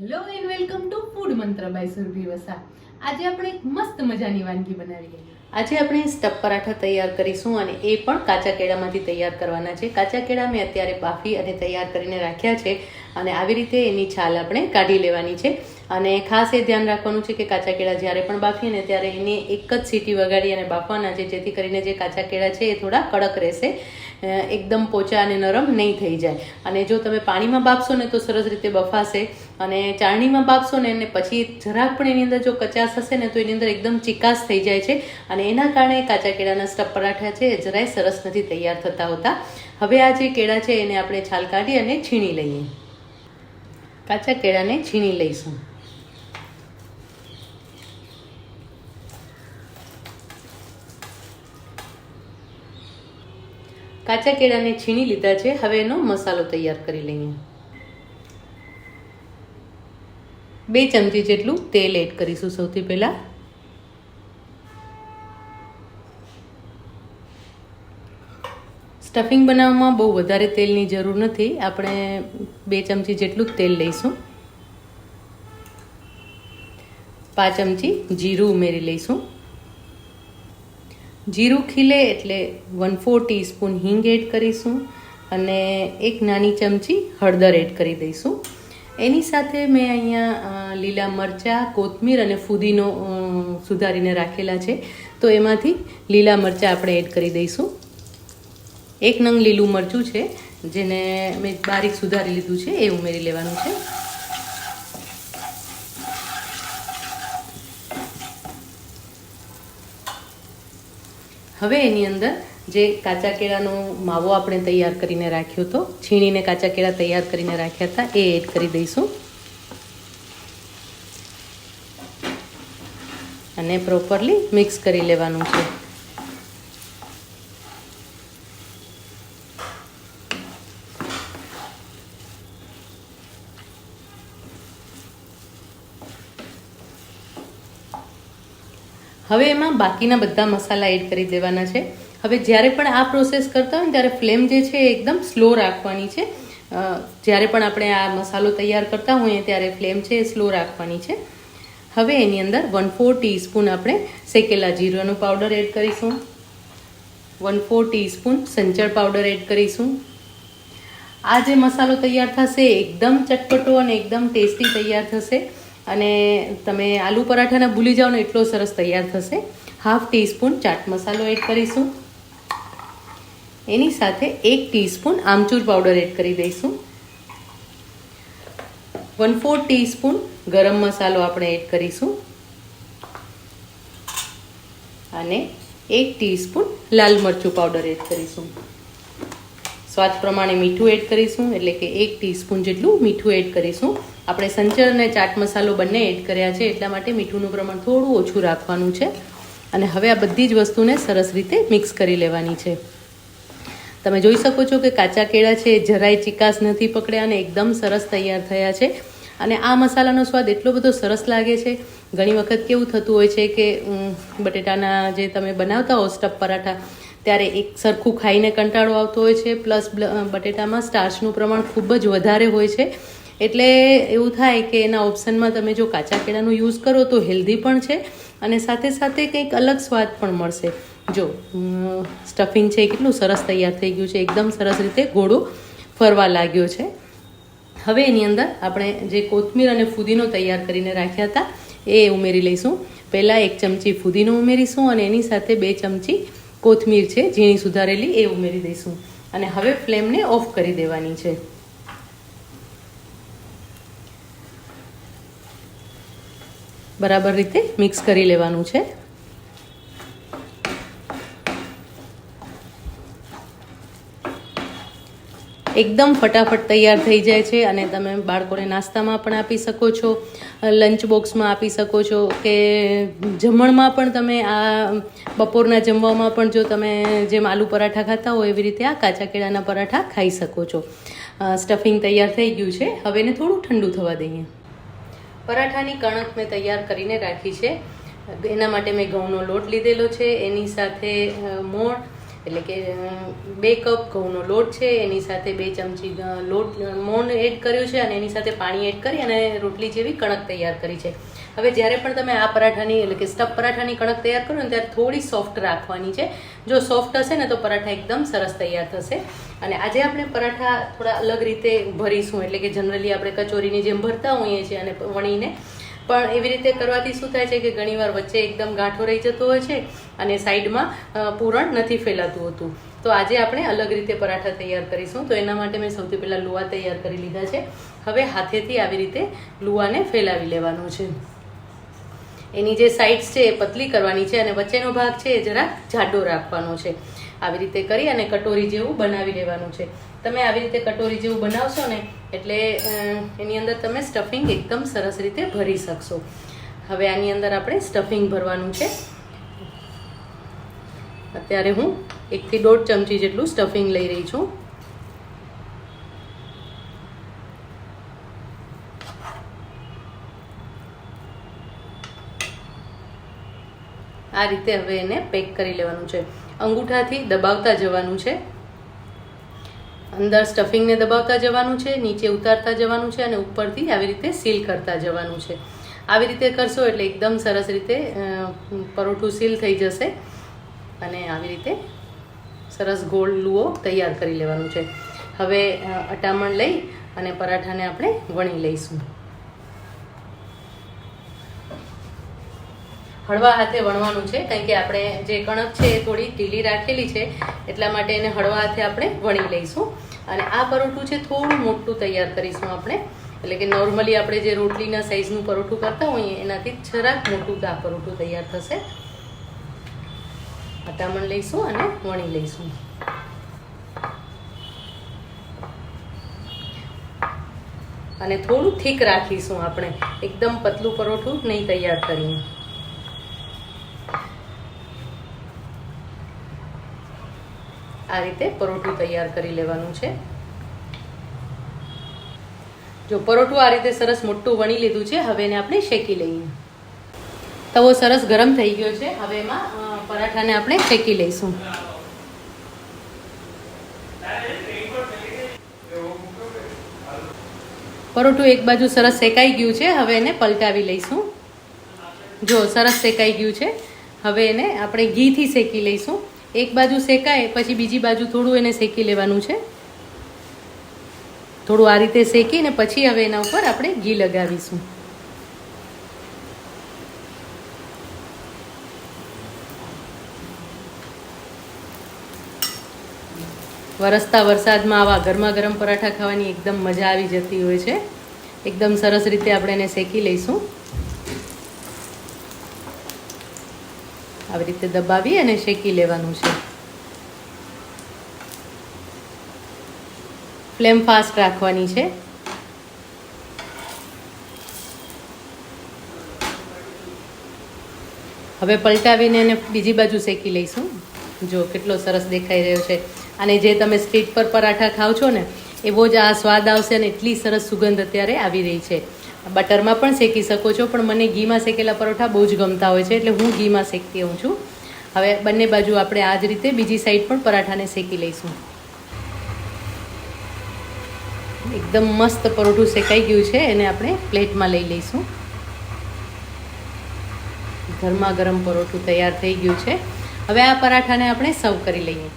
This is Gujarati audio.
Hello and welcome to food mantra by Surabhi Vasa આજે આપણે એક મસ્ત મજાની વાનગી બનાવી આજે આપણે સ્ટફ પરાઠા તૈયાર કરીશું અને એ પણ કાચા કેળામાંથી તૈયાર કરવાના છે. કાચા કેળા મેં અત્યારે બાફી અને તૈયાર કરીને રાખ્યા છે અને આવી રીતે એની છાલ આપણે કાઢી લેવાની છે. અને ખાસ એ ધ્યાન રાખવાનું છે કે કાચા કેળા જ્યારે પણ બાફીએ ને ત્યારે એને એક જ સીટી વગાડી અને બાફવાના છે, જેથી કરીને જે કાચા કેળા છે એ થોડા કડક રહેશે. એકદમ પોચા અને નરમ નહીં થઈ જાય. અને જો તમે પાણીમાં બાફશો ને તો સરસ રીતે બફાશે. અને ચાળણીમાં બાફશો ને એને પછી જરાક પણ એની અંદર જો કચાશ હશે ને તો એની અંદર એકદમ ચિકાસ થઈ જાય છે અને એના કારણે કાચા કેળાના સ્ટફ પરાઠા છે એ જરાય સરસ નથી તૈયાર થતા હોતા. હવે આ જે કેળા છે એને આપણે છાલ કાઢી અને છીણી લઈએ. કાચા કેળાને છીણી લઈશું. કાચા કેળાને છીણી લીધા છે. હવે એનો મસાલો તૈયાર કરી લઈએ. બે ચમચી જેટલું તેલ એડ કરીશું સૌથી પહેલાં. સ્ટફિંગ બનાવવામાં બહુ વધારે તેલની જરૂર નથી. આપણે બે ચમચી જેટલું તેલ લઈશું. પાંચ ચમચી જીરું ઉમેરી લઈશું. જીરું ખીલે એટલે વન ફોર ટીસ્પૂન હિંગ એડ કરીશું અને એક નાની ચમચી હળદર એડ કરી દઈશું. એની સાથે મેં અહીંયા લીલા મરચાં, કોથમીર અને ફુદીનો સુધારીને રાખેલા છે. તો એમાંથી લીલા મરચાં આપણે એડ કરી દઈશું. એક નંગ લીલું મરચું છે, જેને મેં બારીક સુધારી લીધું છે, એ ઉમેરી લેવાનું છે. હવે એની અંદર જે કાચા કેળાનો માવો આપણે તૈયાર કરીને રાખ્યો હતો, છીણીને કાચા કેળા તૈયાર કરીને રાખ્યા હતા, એ એડ કરી દઈશું. અને પ્રોપરલી મિક્સ કરી લેવાનું છે. હવે એમાં બાકીના બધા મસાલા એડ કરી દેવાના છે. હવે જ્યારે પણ આ પ્રોસેસ કરતા હોય ત્યારે ફ્લેમ જે છે એકદમ સ્લો રાખવાની છે. જ્યારે પણ આપણે આ મસાલો તૈયાર કરતા હોઈએ ત્યારે ફ્લેમ છે એ સ્લો રાખવાની છે. હવે એની અંદર વન ફોર ટીસ્પૂન આપણે શેકેલા જીરાનું પાવડર એડ કરીશું. વન ફોર ટીસ્પૂન સંચળ પાવડર એડ કરીશું. આ જે મસાલો તૈયાર થશે એકદમ ચટપટો અને એકદમ ટેસ્ટી તૈયાર થશે. અને તમે આલુ પરાઠાના ભૂલી જાઓ ને, એટલો સરસ તૈયાર થશે. હાફ ટીસ્પૂન ચાટ મસાલો એડ કરીશું. એની સાથે એક ટીસ્પૂન આમચૂર પાવડર એડ કરી દઈશું. વન ફોર ટીસ્પૂન ગરમ મસાલો આપણે એડ કરીશું. અને એક ટીસ્પૂન લાલ મરચું પાવડર એડ કરીશું. સ્વાદ પ્રમાણે મીઠું એડ કરીશું, એટલે કે એક ટીસ્પૂન જેટલું મીઠું એડ કરીશું. આપણે સંચર અને ચાટ મસાલો બંને એડ કર્યા છે, એટલા માટે મીઠુંનું પ્રમાણ થોડું ઓછું રાખવાનું છે. અને હવે આ બધી જ વસ્તુને સરસ રીતે મિક્સ કરી લેવાની છે. તમે જોઈ શકો છો કે કાચા કેળા છે, જરાય ચિકાસ નથી પકડ્યા અને એકદમ સરસ તૈયાર થયા છે. અને આ મસાલાનો સ્વાદ એટલો બધો સરસ લાગે છે. ઘણી વખત કેવું થતું હોય છે કે બટેટાના જે તમે બનાવતા હો સ્ટફ પરાઠા, ત્યારે એક સરખું ખાઈને કંટાળો આવતો હોય છે. પ્લસ બટેટામાં સ્ટાર્ચનું પ્રમાણ ખૂબ જ વધારે હોય છે. એટલે એવું થાય કે એના ઓપ્શનમાં તમે જો કાચા કેળાનો યુઝ કરો તો હેલ્ધી પણ છે અને સાથે સાથે કંઈક અલગ સ્વાદ પણ મળશે. જો સ્ટફિંગ છે કેટલું સરસ તૈયાર થઈ ગયું છે. એકદમ સરસ રીતે ઘોડો ફરવા લાગ્યો છે. હવે એની અંદર આપણે જે કોથમીર અને ફુદીનો તૈયાર કરીને રાખ્યા હતા, એ ઉમેરી લઈશું. પહેલાં એક ચમચી ફુદીનો ઉમેરીશું અને એની સાથે બે ચમચી કોથમીર છે, ઝીણી સુધારેલી, એ ઉમેરી દઈશું. અને હવે ફ્લેમને ઓફ કરી દેવાની છે. બરાબર રીતે મિક્સ કરી લેવાનું છે. એકદમ ફટાફટ તૈયાર થઈ જાય છે અને તમે બાળકોને નાસ્તામાં પણ આપી શકો છો, લંચ બોક્સમાં આપી શકો છો કે જમણમાં પણ તમે આ બપોરના જમવામાં પણ જો તમે જેમ આલુ પરાઠા ખાતા હો એવી રીતે આ કાચા કેળાના પરાઠા ખાઈ શકો છો. સ્ટફિંગ તૈયાર થઈ ગયું છે. હવે એને થોડું ઠંડુ થવા દઈએ. પરાઠાની કણક મેં તૈયાર કરીને રાખી છે. એના માટે મેં ઘઉંનો લોટ લીધેલો છે. એની સાથે મોણ એટલે કે બે કપ ઘઉંનો લોટ છે, એની સાથે બે ચમચી લોટ મોણ એડ કર્યું છે અને એની સાથે પાણી એડ કરી અને રોટલી જેવી કણક તૈયાર કરી છે. હવે જ્યારે પણ તમે આ પરાઠાની, એટલે કે સ્ટફ પરાઠાની કણક તૈયાર કરો ને ત્યારે થોડી સોફ્ટ રાખવાની છે. જો સોફ્ટ હશે ને તો પરાઠા એકદમ સરસ તૈયાર થશે. અને આજે આપણે પરાઠા થોડા અલગ રીતે ભરીશું. એટલે કે જનરલી આપણે કચોરીની જેમ ભરતા હોઈએ છીએ અને વણીને. પણ એવી રીતે કરવાથી શું થાય છે કે ઘણીવાર વચ્ચે એકદમ ગાંઠો રહી જતો હોય છે અને સાઈડમાં પૂરણ નથી ફેલાતું હોતું. તો આજે આપણે અલગ રીતે પરાઠા તૈયાર કરીશું. તો એના માટે મેં સૌથી પહેલાં લુવા તૈયાર કરી લીધા છે. હવે હાથેથી આવી રીતે લુવાને ફેલાવી લેવાનું છે. એની જે સાઇડ્સ છે એ પતલી કરવાની છે અને વચ્ચેનો ભાગ છે એ જરાક જાડો રાખવાનો છે. આવી રીતે કરી અને કટોરી જેવું બનાવી લેવાનું છે. તમે આવી રીતે કટોરી જેવું બનાવશો ને એટલે એની અંદર તમે સ્ટફિંગ એકદમ સરસ રીતે ભરી શકશો. હવે આની અંદર આપણે સ્ટફિંગ ભરવાનું છે. અત્યારે હું એકથી દોઢ ચમચી જેટલું સ્ટફિંગ લઈ રહી છું. આ રીતે હવે એને પેક કરી લેવાનું છે. અંગૂઠાથી દબાવતા જવાનું છે. અંદર સ્ટફિંગને દબાવતા જવાનું છે, નીચે ઉતારતા જવાનું છે અને ઉપરથી આવી રીતે સીલ કરતા જવાનું છે. આવી રીતે કરશો એટલે એકદમ સરસ રીતે પરોઠું સીલ થઈ જશે અને આવી રીતે સરસ ગોળ લુઓ તૈયાર કરી લેવાનું છે. હવે અટામણ લઈ અને પરાઠાને આપણે વણી લઈશું. હળવા હાથે વણવાનું છે, કારણ કે આપણે જે કણક છે એ થોડી ઢીલી રાખેલી છે, એટલા માટે એને હળવા હાથે આપણે વણી લઈશું. અને આ પરોઠું છે, થોડું મોટું તૈયાર કરીશું આપણે. એટલે કે નોર્મલી આપણે જે રોટલીના સાઈઝનું પરોઠું કરતા હોઈએ, એનાથી જરાક મોટું આ પરોઠું તૈયાર થશે. અટામણ લઈશું અને વણી લઈશું. અને થોડું થીક રાખીશું આપણે. એકદમ પતલું પરોઠું નહીં તૈયાર કરીએ. આ રીતે પરોઠું તૈયાર કરી લેવાનું છે. જો પરોઠું આ રીતે સરસ મોટું વણી લીધું છે, હવે એને આપણે શેકી લઈએ. તવો સરસ ગરમ થઈ ગયો છે, હવે એમાં પરાઠાને આપણે શેકી લઈશું. પરોઠું એક બાજુ સરસ શેકાઈ ગયું છે, હવે એને પલટાવી લઈશું. જો સરસ શેકાઈ ગયું છે, હવે એને આપણે ઘીથી શેકી લઈશું. એક બાજુ શેકાય, પછી બીજી બાજુ થોડું એને શેકી લેવાનું છે. થોડું આ રીતે શેકીને પછી હવે એના ઉપર આપણે ઘી લગાવીશું. વરસતા વરસાદમાં આવા ગરમા ગરમ પરાઠા ખાવાની એકદમ મજા આવી જતી હોય છે. એકદમ સરસ રીતે આપણે એને શેકી લઈશું. આવી રીતે દબાવી અને શેકી લેવાનું છે. ફ્લેમ ફાસ્ટ રાખવાની છે. હવે પલટાવીને એને બીજી બાજુ શેકી લઈશું. જો કેટલો સરસ દેખાઈ રહ્યો છે. અને જે તમે સ્ટ્રીટ પર પરાઠા ખાવ છો ને, એવો જ આ સ્વાદ આવશે અને એટલી સરસ સુગંધ અત્યારે આવી રહી છે. બટરમાં પણ શેકી શકો છો, પણ મને ઘીમાં શેકેલા પરોઠા બહુ જ ગમતા હોય છે, એટલે હું ઘીમાં શેકતી હોઉં છું. હવે બંને બાજુ આપણે આ જ રીતે બીજી સાઈડ પણ પરાઠાને શેકી લઈશું. એકદમ મસ્ત પરોઠું શેકાઈ ગયું છે, એને આપણે પ્લેટમાં લઈ લઈશું. ગરમા ગરમ પરોઠું તૈયાર થઈ ગયું છે. હવે આ પરાઠાને આપણે સર્વ કરી લઈએ.